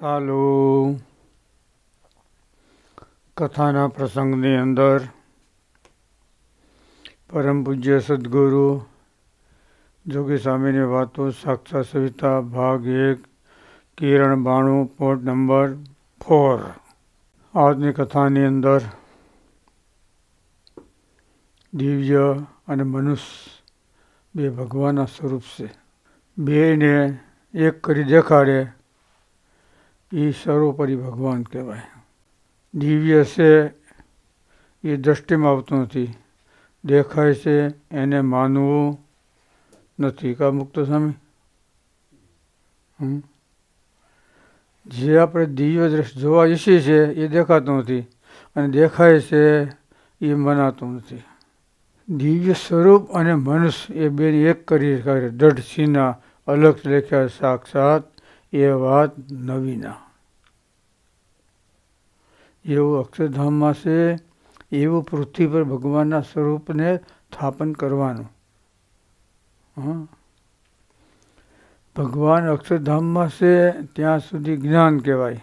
ચાલુ. કથાના પ્રસંગની અંદર પરમ પૂજ્ય સદગુરુ જોગી સ્વામીની વાતો સાક્ષા સવિતા ભાગ એક, કિરણ બાણું, પોર્ટ નંબર ફોર. આજની કથાની અંદર દિવ્ય અને મનુષ્ય બે ભગવાનના સ્વરૂપ છે. બેને એક કરી દેખાડે એ સર્વોપરી ભગવાન કહેવાય. દિવ્ય છે એ દ્રષ્ટિમાં આવતું નથી. દેખાય છે એને માનવું નથી. કા મુક્ત સ્વામી? જે આપણે દિવ્ય દ્રષ્ટિ જોવા ઈચ્છીએ છીએ એ દેખાતું નથી અને દેખાય છે એ મનાતું નથી. દિવ્ય સ્વરૂપ અને મનુષ્ય એ બેને એક કરી કરે દઢ સીના અલગ લેખ્યા સાક્ષાત એ વાત નવીના. એવું અક્ષરધામમાં છે એવું પૃથ્વી પર ભગવાનના સ્વરૂપને સ્થાપન કરવાનું. હં. ભગવાન અક્ષરધામમાં છે ત્યાં સુધી જ્ઞાન કહેવાય.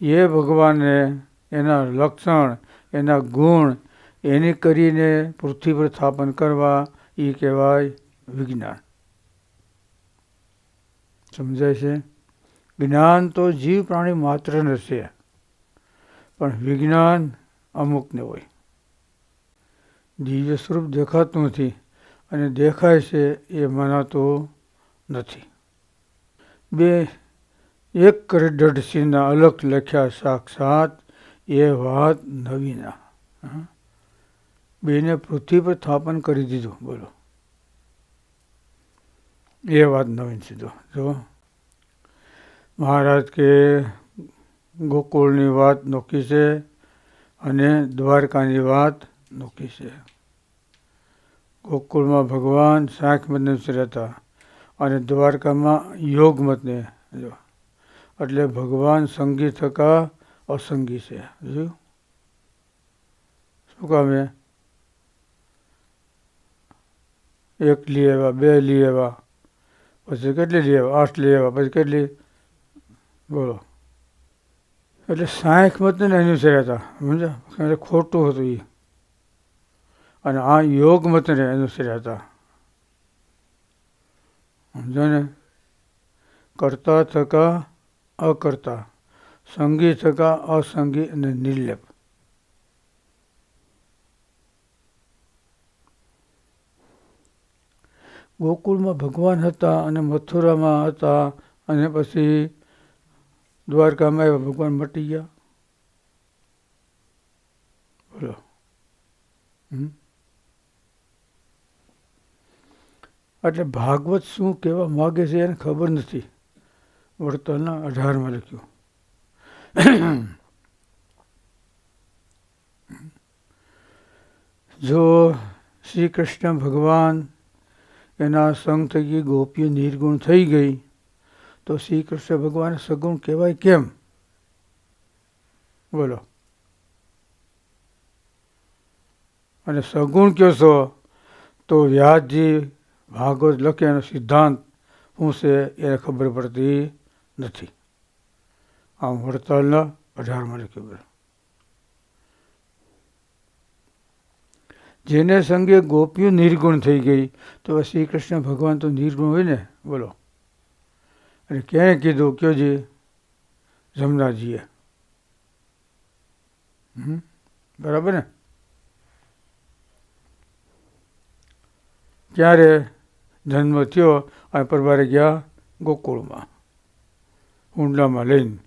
એ ભગવાનને એના લક્ષણ, એના ગુણ, એને કરીને પૃથ્વી પર સ્થાપન કરવા એ કહેવાય વિજ્ઞાન. સમજાય છે? જ્ઞાન તો જીવ પ્રાણી માત્ર છે પણ વિજ્ઞાન અમુકને હોય. દિવ્ય સ્વરૂપ દેખાતું નથી અને દેખાય છે એ મનાતું નથી. બે, એક કરી દઢસીના અલગ લખ્યા સાક્ષાત એ વાત નવીના? બેને પૃથ્વી પર સ્થાપન કરી દીધું. બોલો. એ વાત નવીન સીધો જો. મહારાજ કે ગોકુળની વાત નોખી છે અને દ્વારકાની વાત નોખી છે. ગોકુળમાં ભગવાન શાંખમતને હતા અને દ્વારકામાં યોગમતને જો. એટલે ભગવાન સંગી થકા અસંગી છે. જોયું શું કામે એક લઈ આવ્યા બે લઈ આવ્યા પછી કેટલી લઈ આવ્યા આઠ લઈ આવ્યા પછી કેટલી? બોલો. એટલે સાંખ મતને અનુસર્યા હતા. સમજ્યા? ખોટું હતું એ અને આ યોગ મતને અનુસર્યા હતા. સમજો ને? કરતા થકા અકર્તા. સંગી થકા અસંગી અને નિર્લેપ. ગોકુળમાં ભગવાન હતા અને મથુરામાં હતા અને પછી દ્વારકામાં આવ્યા, ભગવાન મટી ગયા. બોલો? એટલે ભાગવત શું કહેવા માગે છે એને ખબર નથી. વડતાલના અઢારમાં લખ્યું. જો શ્રી કૃષ્ણ ભગવાન એના સંગ થકી ગોપીઓ નિર્ગુણ થઈ ગઈ તો શ્રી કૃષ્ણ ભગવાન સગુણ કહેવાય કેમ? બોલો. અને સગુણ કહો છો? તો વ્યાસજી ભાગવત લખે એનો સિદ્ધાંત શું છે એને ખબર પડતી નથી. આમ વડતાલના અઢારમાં લખ્યું બોલો. જેને સંગે ગોપીઓ નિર્ગુણ થઈ ગઈ, તો શ્રી કૃષ્ણ ભગવાન તો નિર્ગુણ હોય ને? બોલો. અને ક્યાંય કીધું કયો જી જમનાજીએ. બરાબર ને? ક્યારે જન્મ થયો અને પરવારે ગયા ગોકુળમાં ઊંડામાં લઈને.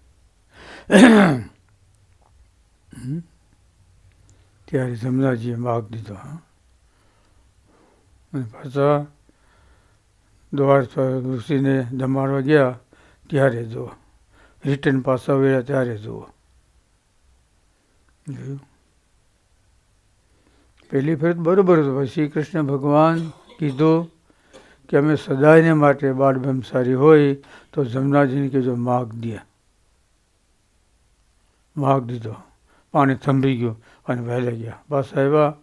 ત્યારે જમનાજીએ માગ દીધો, હા. અને પાછા દ્વાર ઋષિને જમાડવા ગયા, ત્યારે જુઓ. રિટર્ન પાછા વળ્યા ત્યારે જુઓ. જોયું? પહેલી ફેર બરોબર હતું શ્રી કૃષ્ણ ભગવાન કીધું કે અમે સદાયને માટે બાળ બ્રહ્મચારી હોય તો જમનાજીને કહેજો, માગ દે. માગ દીધો. પાણી થંભી ગયું અને વહેલા ગયા. પાછા આવ્યા.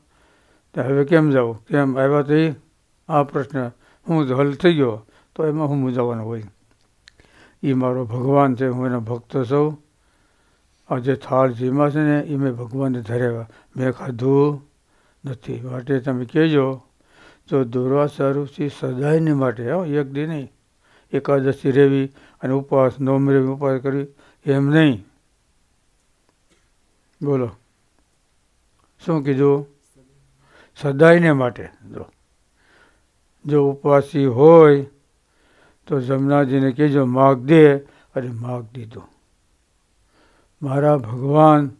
તો હવે કેમ જાઓ? કેમ આવ્યા તો? આ પ્રશ્ન હું હલ થઈ ગયો, તો એમાં હું મૂંઝાવાનો હોય. એ મારો ભગવાન છે, હું એનો ભક્ત છું. આ જે થાળ જીમાં છે ને એ મેં ભગવાનને ધરાવ્યા. મેં ખાધું નથી. માટે તમે કહેજો, જો દુર્વાસારુથી સદાયને માટે, હો, એક દી નહીં એકાદશી રહેવી અને ઉપવાસ, નોમ રહેવી, ઉપવાસ કરવી, એમ નહીં. બોલો. શું કીધું? સદાયને માટે. જો. જો ઉપવાસી હોય, તો જમનાજીને કહેજો, માગ દે. અને માગ દીધો. મારા ભગવાન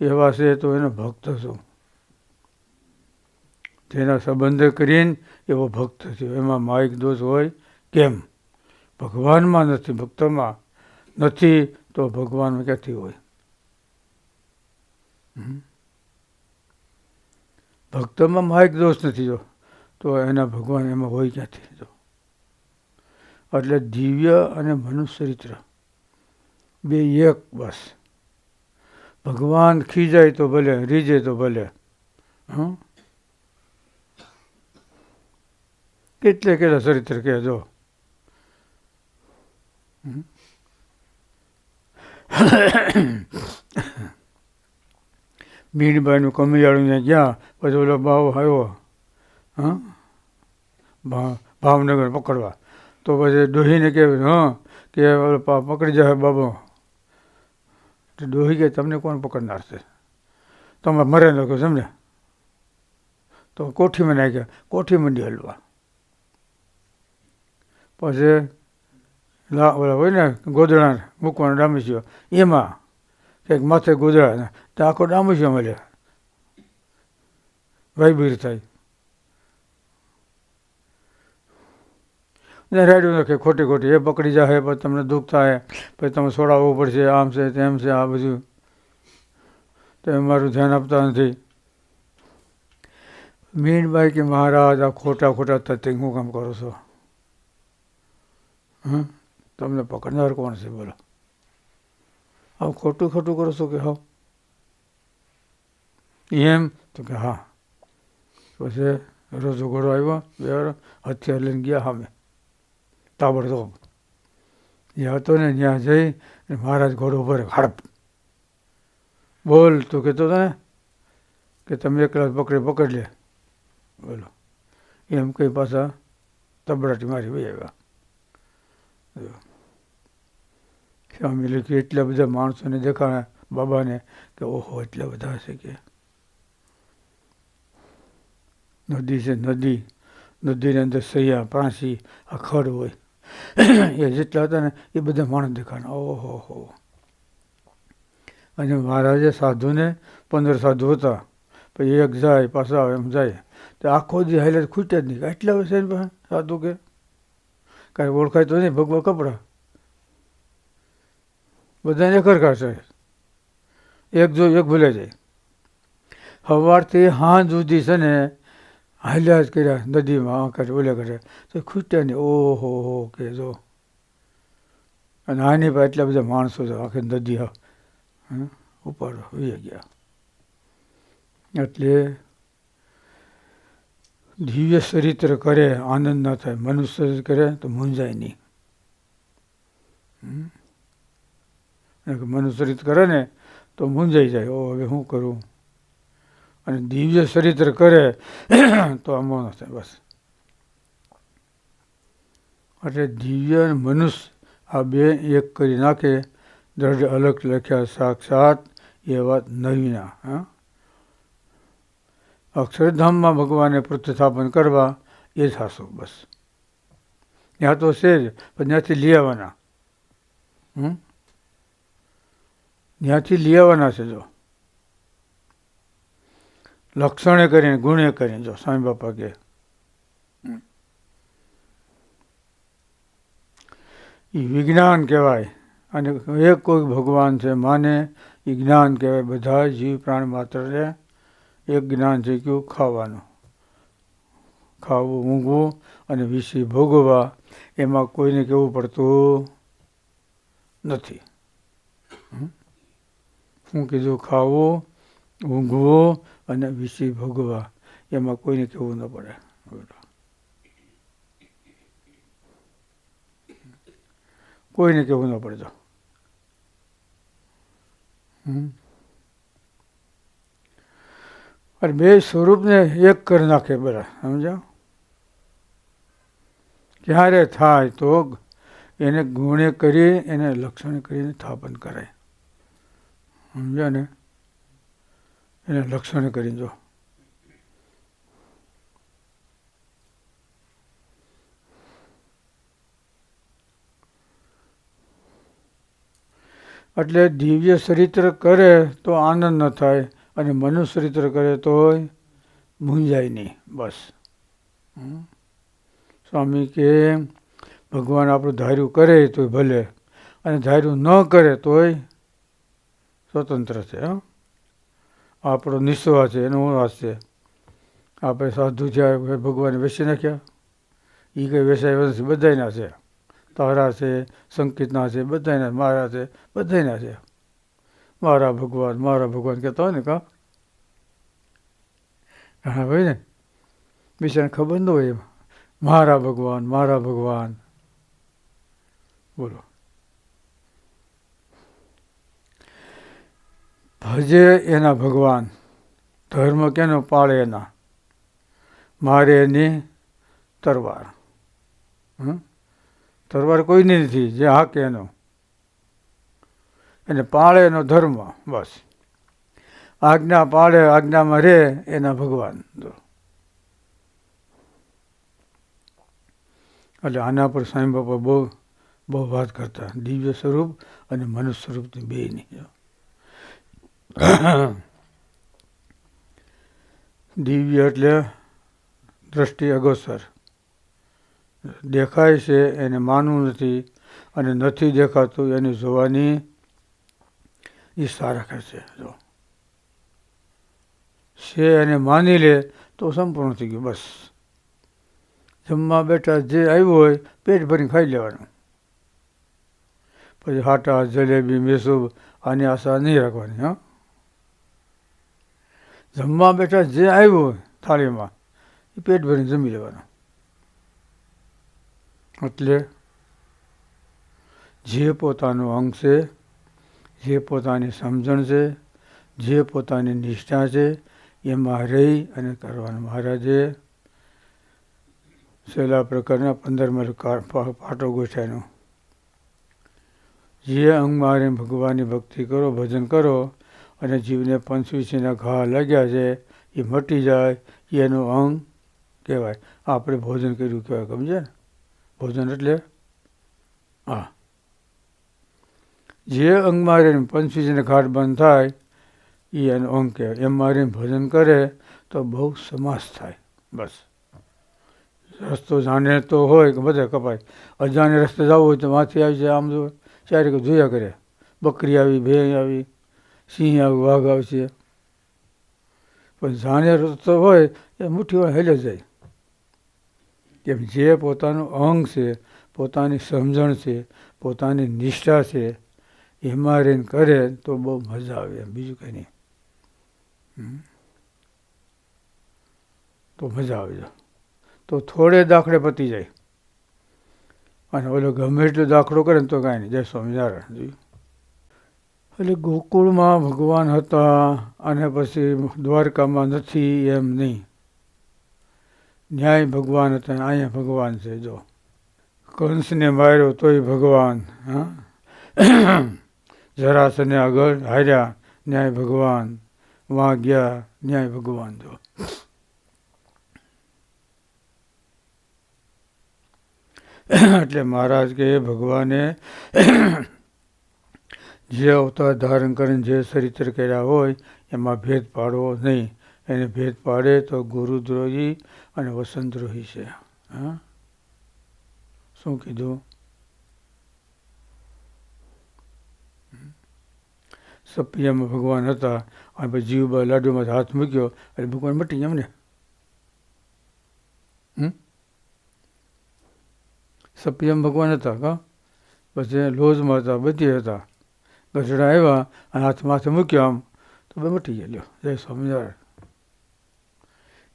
એવા છે તો એનો ભક્ત છું. તેના સંબંધ કરીને એવો ભક્ત થયો એમાં માયક દોષ હોય કેમ? ભગવાનમાં નથી, ભક્તમાં નથી તો ભગવાનમાં ક્યાંથી હોય? ભક્તમાં માયક દોષ નથી જો. તો એના ભગવાન એમાં હોય ક્યાંથી જો એટલે દિવ્ય અને મનુષ્ય ચરિત્ર. બે એક બસ. ભગવાન ખીજાય તો ભલે, રીજે તો ભલે. હં? કેટલે કેટલા ચરિત્ર કહેજો જો? મીણબાઈનું કમિયાળું ગયા, પછી ઓલો ભાવ આવ્યો. હા? ભાવનગર પકડવા. તો પછી ડોહીને કે, હં, કે પકડી જાય બાબો. તો ડોહી કે, તમને કોણ પકડનાર છે? તમે મરે નખો સમજે તો કોઠીમાં નાખ્યા, કોઠી મંડી હલવા. પછી લા, ઓલા હોય ને ગોદડા મૂકવાનું ડામસ્યો એમાં કંઈક માથે ગોદડા તો આખો ડામસ્યો મળે ભીર થાય. ને રાડ્યું નાખે, ખોટી ખોટી. એ પકડી જાય પછી તમને દુઃખ થાય પછી તમે છોડાવવું પડશે, આમ છે, તેમ છે, આ બધું. તમે મારું ધ્યાન આપતા નથી. મીનભાઈ કે, મહારાજ, આ ખોટા ખોટા તત્વ હું કામ કરો છો? હં તમને પકડનાર કોણ છે, બોલો. આવું ખોટું ખોટું કરો છો કે હા એમ? તો કે હા. પછી રોજો ઘોડો આવ્યો, બે હથિયાર લઈને ગયા સામે. તાબડતોબ જ્યાં હતો ને ત્યાં જઈ અને મહારાજ ઘોડો ઉપર હડપ. બોલ, તું કહેતો હતો ને, કે તમે એકલા પકડી પકડી લે. બોલો. એમ કંઈ પાછા તબડાટી મારી ભાઈ આવ્યા. જો. સ્વામી લખ્યું, એટલા બધા માણસોને દેખાણા બાબાને કે ઓહો, એટલા બધા હશે કે. નદી છે નદી. નદીની અંદર સૈયા, પ્રાંસી, આ ખડ હોય. એ જેટલા હતા ને એ બધા માણસ દેખાના ઓહો હો. અને મહારાજે સાધુને પંદર સાધુ હતા. પછી એક જાય, પાછા આવે, એમ જાય. તો આખો દી હાઈલાઇટ ખૂટ્યા જ નહીં. એટલા વર્ષે સાધુ કે? કાંઈ ઓળખાય તો નહીં, ભગવા કપડા. બધાને એકરખા છે. એક જો એક ભૂલે જાય. સવારથી હાંજ સુધી છે ને હાલ્યા જ કર્યા, નદીમાં આ કરે ઓલે કરે તો ખૂટ્યા નહીં ઓહો હો કે જો અને આની પાસે એટલા બધા માણસો છે, આખી નદી હા? હોઈ ગયા. એટલે દિવ્ય ચરિત્ર કરે, આનંદ ન થાય. મનુષ્ય કરે તો મૂંઝાય નહીં? મનુષ્ય ચરિત્ર કરે ને તો મૂંઝાઈ જાય. ઓ હવે શું કરું? અને દિવ્ય ચરિત્ર કરે, તો આમ ન થાય, બસ. એટલે દિવ્ય અને મનુષ્ય આ બે એક કરી નાખે, દ્રઢ અલગ લખ્યા, સાક્ષાત એ વાત નવીના, હા. અક્ષરધામમાં ભગવાને પ્રતિસ્થાપન કરવા એ થશો, બસ. ત્યાં તો છે જ, પણ ત્યાંથી લઈ આવવાના. હમ? ત્યાંથી લઈ આવવાના છે, જો. લક્ષણે કરીને, ગુણે કરીને, જો સ્વામી બાપા કે વિજ્ઞાન કહેવાય. અને એક કોઈ ભગવાન છે, માને એ જ્ઞાન કહેવાય. બધા જીવ, પ્રાણ માત્રને એક જ્ઞાન છે કયું? ખાવાનું. ખાવું, ઊંઘવું અને વિષય ભોગવવા. એમાં કોઈને કહેવું પડતું નથી. શું કીધું? ખાવું, ઊંઘવું અને વિષય ભોગવવા, એમાં કોઈને કહેવું ન પડે. કોઈને કહેવું ન પડે તો. અને બે સ્વરૂપને એક કરી નાખે બરા સમજ્યા ક્યારે થાય તો એને ગુણે કરી, એને લક્ષણ કરીને સ્થાપન કરાય. સમજ્યા ને? એને લક્ષણ કરી દો. એટલે દિવ્ય ચરિત્ર કરે તો આનંદ ન થાય અને મનુષ્ય ચરિત્ર કરે તોય મૂંઝાય નહીં. બસ. સ્વામી કે ભગવાન આપણું ધાર્યું કરે તોય ભલે અને ધાર્યું ન કરે તોય સ્વતંત્ર છે, હં. આપણો નિસ્વા છે, એનો વાસ છે. આપણે સાધુ છે ભગવાન વેસી નાખ્યા. એ કંઈ વેસાય નથી, બધાયના છે. તારા છે, સંકેતના છે, બધાયના, મારા છે, બધાયના છે. મારા ભગવાન મારા ભગવાન કહેતા હોય ને કા? હા ભાઈ ને? બિચારાને ખબર ન હોય મારા ભગવાન મારા ભગવાન. બોલો. ભજે એના ભગવાન, ધર્મ કેનો પાળે એના? મારે એની તરવાર? તરવાર કોઈની નથી, જે હાકે એનો. એને પાળે એનો ધર્મ, બસ. આજ્ઞા પાળે, આજ્ઞામાં રહે એના ભગવાન. એટલે આના પર સ્વામી બાપા બહુ બહુ વાત કરતા. દિવ્ય સ્વરૂપ અને મનુષ્ય સ્વરૂપની બેયની દિવ્ય એટલે દ્રષ્ટિ અગોસર. દેખાય છે એને માનવું નથી અને નથી દેખાતું એની જોવાની ઈચ્છા રાખે છે. જો. છે એને માની લે તો સંપૂર્ણ થઈ ગયું, બસ. જમવા બેઠા જે આવ્યું હોય પેટ ભરીને ખાઈ લેવાનું. પછી હાટા, જલેબી મેસૂબ આની આશા નહીં રાખવાની, હા. જમવા બેઠા જે આવ્યું થાળીમાં, એ પેટ ભરીને જમી લેવાનું. એટલે જે પોતાનો અંગ છે, જે પોતાની સમજણ છે, જે પોતાની નિષ્ઠા છે, એમાં રહી અને કરવાનું મહારાજે છેલ્લા પ્રકારના પંદરમાં પાટો ગોઠાયનો. જે અંગ મારે ભગવાનની ભક્તિ કરો, ભજન કરો અને જીવને પંચવીસીના ઘા લાગ્યા છે, એ મટી જાય, એનું અંગ કહેવાય. આપણે ભોજન કર્યું કહેવાય સમજે ને ભોજન એટલે? હા. જે અંગ મારે પંચવીસીના ઘાટ બંધ થાય, એ એનું અંગ કહેવાય. એમ મારીને ભોજન કરે, તો બહુ સમાસ થાય. બસ. રસ્તો જાણે તો હોય કે બધા કપાય. અજાણે રસ્તે જવું હોય તો માથી આવી જાય, આમ જો ચારે જોયા કરે. બકરી આવી ભેં આવી સિંહ આવી વાઘ આવશે પણ જાણ્યા રસ્તો હોય એ મુઠ્ઠીમાં હેલે જાય. કેમ જે પોતાનું અંગ છે, પોતાની સમજણ છે, પોતાની નિષ્ઠા છે, એમાં રહીને કરે તો બહુ મજા આવે એમ. બીજું કંઈ નહીં. તો મજા આવે. છે તો થોડે દાખલે પતી જાય. અને ઓલો ગમે એટલો દાખલો કરે ને તો કાંઈ નહીં. જય સ્વામિનારાયણ. જોયું? એટલે ગોકુળમાં ભગવાન હતા અને પછી દ્વારકામાં નથી એમ નહીં. ન્યાય ભગવાન હતા, અહીંયા ભગવાન છે, જો. કંસને માર્યો તોય ભગવાન, હા. જરાસને આગળ હાર્યા, ન્યાય ભગવાન. વાં ગયા ન્યાય ભગવાન, જો. એટલે મહારાજ કે ભગવાને જે અવતાર ધારણ કરીને જે ચરિત્ર કર્યા હોય, એમાં ભેદ પાડવો નહીં. એને ભેદ પાડે તો ગુરુદ્રોહી અને વસંતદ્રોહી છે. હા? શું કીધું? સપિયામાં ભગવાન હતા, અને પછી જીવબા લાડુમાં હાથ મૂક્યો, એટલે ભગવાન મટી એમને. સપિયમ ભગવાન હતા કા? પછી લોજમાં હતા, બધી હતા. ગઢડા આવ્યા અને હાથ માથે મૂક્યો આમ. તો બે મટી ગયેલો જય સ્વામિનારાયણ.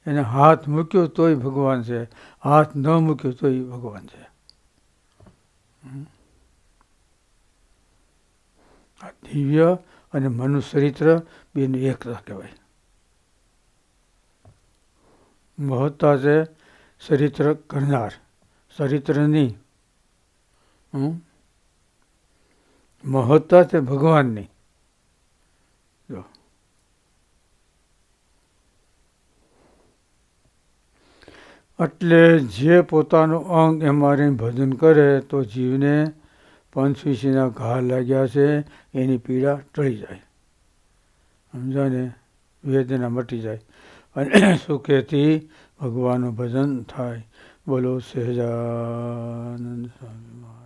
એને હાથ મૂક્યો તોય ભગવાન છે. હાથ ન મૂક્યો તોય ભગવાન છે. આ દિવ્ય અને મનુષ્ય ચરિત્ર બેની એકતા કહેવાય. મહત્તા છે ચરિત્ર કરનાર ચરિત્રની હમ. મહત્તા છે ભગવાનની. જો. એટલે જે પોતાનું અંગ એમાં ભજન કરે તો જીવને પંચવીસીના ઘા લાગ્યા છે, એની પીડા ટળી જાય. સમજાને? વેદના મટી જાય. અને સુખેથી ભગવાનનું ભજન થાય. બોલો સહેજાનંદ સ્વામી